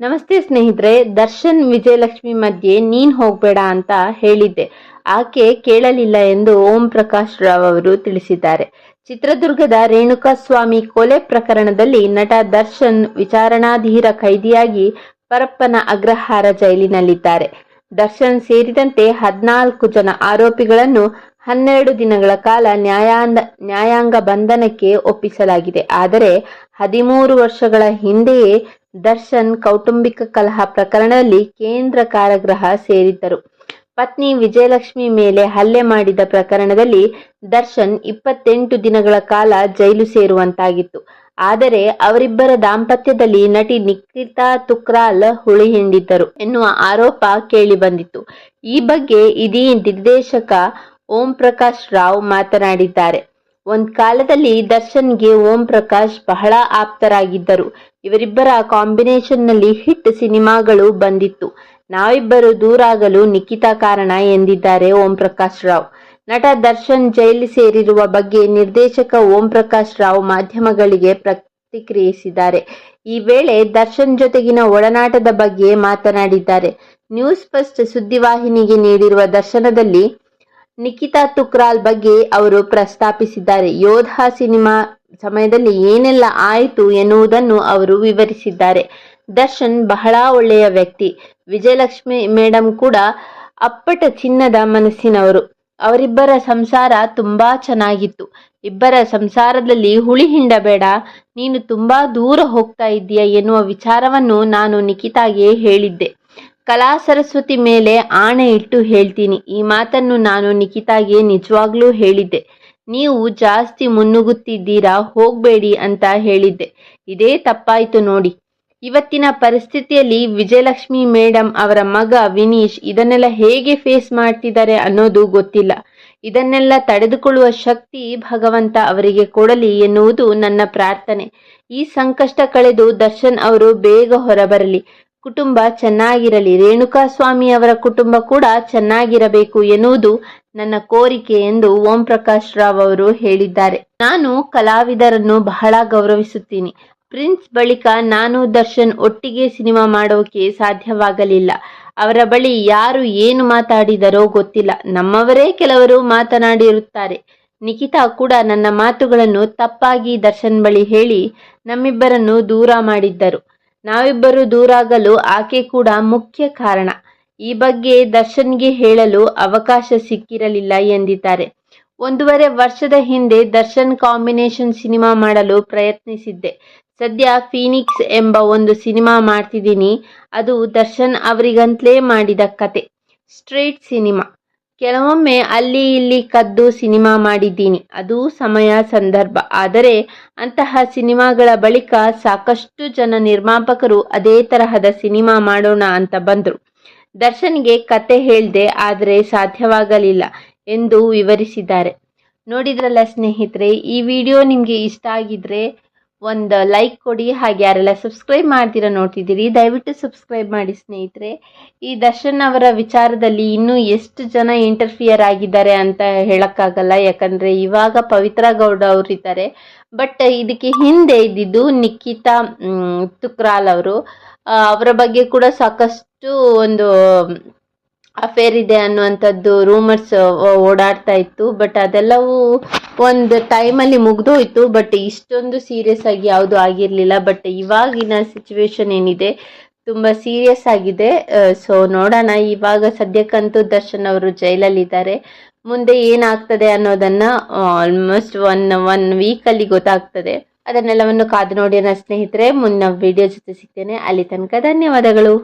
ನಮಸ್ತೆ ಸ್ನೇಹಿತರೆ, ದರ್ಶನ್ ವಿಜಯಲಕ್ಷ್ಮಿ ಮಧ್ಯೆ ನೀನ್ ಹೋಗ್ಬೇಡ ಅಂತ ಹೇಳಿದ್ದೆ. ಆಕೆ ಕೇಳಲಿಲ್ಲ ಎಂದು ಓಂ ಪ್ರಕಾಶ್ ರಾವ್ ಅವರು ತಿಳಿಸಿದ್ದಾರೆ. ಚಿತ್ರದುರ್ಗದ ರೇಣುಕಾಸ್ವಾಮಿ ಕೊಲೆ ಪ್ರಕರಣದಲ್ಲಿ ನಟ ದರ್ಶನ್ ವಿಚಾರಣಾಧೀರ ಖೈದಿಯಾಗಿ ಪರಪ್ಪನ ಅಗ್ರಹಾರ ಜೈಲಿನಲ್ಲಿದ್ದಾರೆ. ದರ್ಶನ್ ಸೇರಿದಂತೆ ಹದಿನಾಲ್ಕು ಜನ ಆರೋಪಿಗಳನ್ನು ಹನ್ನೆರಡು ದಿನಗಳ ಕಾಲ ನ್ಯಾಯಾಂಗ ನ್ಯಾಯಾಂಗ ಬಂಧನಕ್ಕೆ ಒಪ್ಪಿಸಲಾಗಿದೆ. ಆದರೆ ಹದಿಮೂರು ವರ್ಷಗಳ ಹಿಂದೆಯೇ ದರ್ಶನ್ ಕೌಟುಂಬಿಕ ಕಲಹ ಪ್ರಕರಣದಲ್ಲಿ ಕೇಂದ್ರ ಕಾರಾಗೃಹ ಸೇರಿದ್ದರು. ಪತ್ನಿ ವಿಜಯಲಕ್ಷ್ಮಿ ಮೇಲೆ ಹಲ್ಲೆ ಮಾಡಿದ ಪ್ರಕರಣದಲ್ಲಿ ದರ್ಶನ್ ಇಪ್ಪತ್ತೆಂಟು ದಿನಗಳ ಕಾಲ ಜೈಲು ಸೇರುವಂತಾಗಿತ್ತು. ಆದರೆ ಅವರಿಬ್ಬರ ದಾಂಪತ್ಯದಲ್ಲಿ ನಟಿ ನಿಖಿತಾ ತುಕ್ರಾಲ್ ಹುಳಿ ಹಿಂಡಿದ್ದರು ಎನ್ನುವ ಆರೋಪ ಕೇಳಿಬಂದಿತ್ತು ಈ ಬಗ್ಗೆ ಇದೀ ನಿರ್ದೇಶಕ ಓಂ ಪ್ರಕಾಶ್ ರಾವ್ ಮಾತನಾಡಿದ್ದಾರೆ. ಒಂದ್ ಕಾಲದಲ್ಲಿ ದರ್ಶನ್ಗೆ ಓಂ ಪ್ರಕಾಶ್ ಬಹಳ ಆಪ್ತರಾಗಿದ್ದರು. ಇವರಿಬ್ಬರ ಕಾಂಬಿನೇಷನ್ನಲ್ಲಿ ಹಿಟ್ ಸಿನಿಮಾಗಳು ಬಂದಿತ್ತು. ನಾವಿಬ್ಬರು ದೂರಾಗಲು ನಿಖಿತಾ ಕಾರಣ ಎಂದಿದ್ದಾರೆ ಓಂ ಪ್ರಕಾಶ್ ರಾವ್. ನಟ ದರ್ಶನ್ ಜೈಲು ಸೇರಿರುವ ಬಗ್ಗೆ ನಿರ್ದೇಶಕ ಓಂ ಪ್ರಕಾಶ್ ರಾವ್ ಮಾಧ್ಯಮಗಳಿಗೆ ಪ್ರತಿಕ್ರಿಯಿಸಿದ್ದಾರೆ. ಈ ವೇಳೆ ದರ್ಶನ್ ಜೊತೆಗಿನ ಒಡನಾಟದ ಬಗ್ಗೆ ಮಾತನಾಡಿದ್ದಾರೆ. ನ್ಯೂಸ್ ಫಸ್ಟ್ ಸುದ್ದಿವಾಹಿನಿಗೆ ನೀಡಿರುವ ದರ್ಶನದಲ್ಲಿ ನಿಖಿತಾ ತುಕ್ರಾಲ್ ಬಗ್ಗೆ ಅವರು ಪ್ರಸ್ತಾಪಿಸಿದ್ದಾರೆ. ಯೋಧ ಸಿನಿಮಾ ಸಮಯದಲ್ಲಿ ಏನೆಲ್ಲ ಆಯಿತು ಎನ್ನುವುದನ್ನು ಅವರು ವಿವರಿಸಿದ್ದಾರೆ. ದರ್ಶನ್ ಬಹಳ ಒಳ್ಳೆಯ ವ್ಯಕ್ತಿ. ವಿಜಯಲಕ್ಷ್ಮಿ ಮೇಡಮ್ ಕೂಡ ಅಪ್ಪಟ ಚಿನ್ನದ ಮನಸ್ಸಿನವರು. ಅವರಿಬ್ಬರ ಸಂಸಾರ ತುಂಬಾ ಚೆನ್ನಾಗಿತ್ತು. ಇಬ್ಬರ ಸಂಸಾರದಲ್ಲಿ ಹುಳಿ ಹಿಂಡಬೇಡ, ನೀನು ತುಂಬಾ ದೂರ ಹೋಗ್ತಾ ಇದ್ದೀಯ ಎನ್ನುವ ವಿಚಾರವನ್ನು ನಾನು ನಿಖಿತಾಗೆ ಹೇಳಿದ್ದೆ. ಕಲಾ ಸರಸ್ವತಿ ಮೇಲೆ ಆಣೆ ಇಟ್ಟು ಹೇಳ್ತೀನಿ. ಈ ಮಾತನ್ನು ನಾನು ನಿಖಿತಾಗೆ ನಿಜವಾಗ್ಲೂ ಹೇಳಿದ್ದೆ. ನೀವು ಜಾಸ್ತಿ ಮುನ್ನುಗ್ಗುತ್ತಿದ್ದೀರಾ, ಹೋಗ್ಬೇಡಿ ಅಂತ ಹೇಳಿದ್ದೆ. ಇದೇ ತಪ್ಪಾಯ್ತು ನೋಡಿ. ಇವತ್ತಿನ ಪರಿಸ್ಥಿತಿಯಲ್ಲಿ ವಿಜಯಲಕ್ಷ್ಮಿ ಮೇಡಮ್ ಅವರ ಮಗ ವಿನೀಶ್ ಇದನ್ನೆಲ್ಲ ಹೇಗೆ ಫೇಸ್ ಮಾಡ್ತಿದ್ದಾರೆ ಅನ್ನೋದು ಗೊತ್ತಿಲ್ಲ. ಇದನ್ನೆಲ್ಲ ತಡೆದುಕೊಳ್ಳುವ ಶಕ್ತಿ ಭಗವಂತ ಅವರಿಗೆ ಕೊಡಲಿ ಎನ್ನುವುದು ನನ್ನ ಪ್ರಾರ್ಥನೆ. ಈ ಸಂಕಷ್ಟ ಕಳೆದು ದರ್ಶನ್ ಅವರು ಬೇಗ ಹೊರಬರಲಿ. ಕುಟುಂಬ ಚೆನ್ನಾಗಿರಲಿ. ರೇಣುಕಾ ಸ್ವಾಮಿ ಅವರ ಕುಟುಂಬ ಕೂಡ ಚೆನ್ನಾಗಿರಬೇಕು ಎನ್ನುವುದು ನನ್ನ ಕೋರಿಕೆ ಎಂದು ಓಂ ಪ್ರಕಾಶ್ ರಾವ್ ಅವರು ಹೇಳಿದ್ದಾರೆ. ನಾನು ಕಲಾವಿದರನ್ನು ಬಹಳ ಗೌರವಿಸುತ್ತೀನಿ. ಪ್ರಿನ್ಸ್ ಬಳಿಕ ನಾನು ದರ್ಶನ್ ಒಟ್ಟಿಗೆ ಸಿನಿಮಾ ಮಾಡೋಕೆ ಸಾಧ್ಯವಾಗಲಿಲ್ಲ. ಅವರ ಬಳಿ ಯಾರು ಏನು ಮಾತಾಡಿದರೋ ಗೊತ್ತಿಲ್ಲ. ನಮ್ಮವರೇ ಕೆಲವರು ಮಾತನಾಡಿರುತ್ತಾರೆ. ನಿಖಿತಾ ಕೂಡ ನನ್ನ ಮಾತುಗಳನ್ನು ತಪ್ಪಾಗಿ ದರ್ಶನ್ ಬಳಿ ಹೇಳಿ ನಮ್ಮಿಬ್ಬರನ್ನು ದೂರ ಮಾಡಿದ್ದರು. ನಾವಿಬ್ಬರು ದೂರಾಗಲು ಆಕೆ ಕೂಡ ಮುಖ್ಯ ಕಾರಣ. ಈ ಬಗ್ಗೆ ದರ್ಶನ್ಗೆ ಹೇಳಲು ಅವಕಾಶ ಸಿಕ್ಕಿರಲಿಲ್ಲ ಎಂದಿದ್ದಾರೆ. ಒಂದೂವರೆ ವರ್ಷದ ಹಿಂದೆ ದರ್ಶನ್ ಕಾಂಬಿನೇಷನ್ ಸಿನಿಮಾ ಮಾಡಲು ಪ್ರಯತ್ನಿಸಿದ್ದೆ. ಸದ್ಯ ಫೀನಿಕ್ಸ್ ಎಂಬ ಒಂದು ಸಿನಿಮಾ ಮಾಡ್ತಿದ್ದೀನಿ. ಅದು ದರ್ಶನ್ ಅವರಿಗಂತಲೇ ಮಾಡಿದ ಕತೆ. Street cinema. ಕೆಲವೊಮ್ಮೆ ಅಲ್ಲಿ ಇಲ್ಲಿ ಕದ್ದು ಸಿನಿಮಾ ಮಾಡಿದ್ದೀನಿ. ಅದು ಸಮಯ, ಸಂದರ್ಭ. ಆದರೆ ಅಂತಹ ಸಿನಿಮಾಗಳ ಬಳಿಕ ಸಾಕಷ್ಟು ಜನ ನಿರ್ಮಾಪಕರು ಅದೇ ತರಹದ ಸಿನಿಮಾ ಮಾಡೋಣ ಅಂತ ಬಂದರು. ದರ್ಶನ್ಗೆ ಕತೆ ಹೇಳಿದೆ ಆದರೆ ಸಾಧ್ಯವಾಗಲಿಲ್ಲ ಎಂದು ವಿವರಿಸಿದ್ದಾರೆ. ನೋಡಿದ್ರಲ್ಲ ಸ್ನೇಹಿತರೆ, ಈ ವಿಡಿಯೋ ನಿಮಗೆ ಇಷ್ಟ ಆಗಿದ್ರೆ ಒಂದು ಲೈಕ್ ಕೊಡಿ ಹಾಗೆ ಯಾರೆಲ್ಲ ಸಬ್ಸ್ಕ್ರೈಬ್ ಮಾಡ್ತೀರಾ ನೋಡ್ತಿದ್ದೀರಿ, ದಯವಿಟ್ಟು ಸಬ್ಸ್ಕ್ರೈಬ್ ಮಾಡಿ ಸ್ನೇಹಿತರೆ. ಈ ದರ್ಶನ್ ಅವರ ವಿಚಾರದಲ್ಲಿ ಇನ್ನೂ ಎಷ್ಟು ಜನ ಇಂಟರ್ಫಿಯರ್ ಆಗಿದ್ದಾರೆ ಅಂತ ಹೇಳೋಕ್ಕಾಗಲ್ಲ, ಯಾಕಂದರೆ ಇವಾಗ ಪವಿತ್ರ ಗೌಡ ಅವರು ಇದ್ದಾರೆ. ಬಟ್ ಇದಕ್ಕೆ ಹಿಂದೆ ಇದ್ದಿದ್ದು ನಿಖಿತಾ ತುಕ್ರಾಲ್ ಅವರು. ಅವರ ಬಗ್ಗೆ ಕೂಡ ಸಾಕಷ್ಟು ಒಂದು ಅಫೇರ್ ಇದೆ ಅನ್ನುವಂಥದ್ದು ರೂಮರ್ಸ್ ಓಡಾಡ್ತಾ ಇತ್ತು. ಬಟ್ ಅದೆಲ್ಲವೂ ಒಂದು ಟೈಮಲ್ಲಿ ಮುಗ್ದೋಯ್ತು ಬಟ್ ಇಷ್ಟೊಂದು ಸೀರಿಯಸ್ ಆಗಿ ಯಾವುದು ಆಗಿರಲಿಲ್ಲ. ಬಟ್ ಇವಾಗಿನ ಸಿಚುವೇಶನ್ ಏನಿದೆ, ತುಂಬ ಸೀರಿಯಸ್ ಆಗಿದೆ. ಸೊ ನೋಡೋಣ. ಇವಾಗ ಸದ್ಯಕ್ಕಂತೂ ದರ್ಶನ್ ಅವರು ಜೈಲಲ್ಲಿದ್ದಾರೆ. ಮುಂದೆ ಏನಾಗ್ತದೆ ಅನ್ನೋದನ್ನ ಆಲ್ಮೋಸ್ಟ್ ಒನ್ ಒನ್ ವೀಕಲ್ಲಿ ಗೊತ್ತಾಗ್ತದೆ. ಅದನ್ನೆಲ್ಲವನ್ನು ಕಾದು ನೋಡಿ ನನ್ನ ಸ್ನೇಹಿತರೆ, ಮುನ್ನ ವಿಡಿಯೋ ಜೊತೆ ಸಿಗ್ತೇನೆ. ಅಲ್ಲಿ ತನಕ ಧನ್ಯವಾದಗಳು.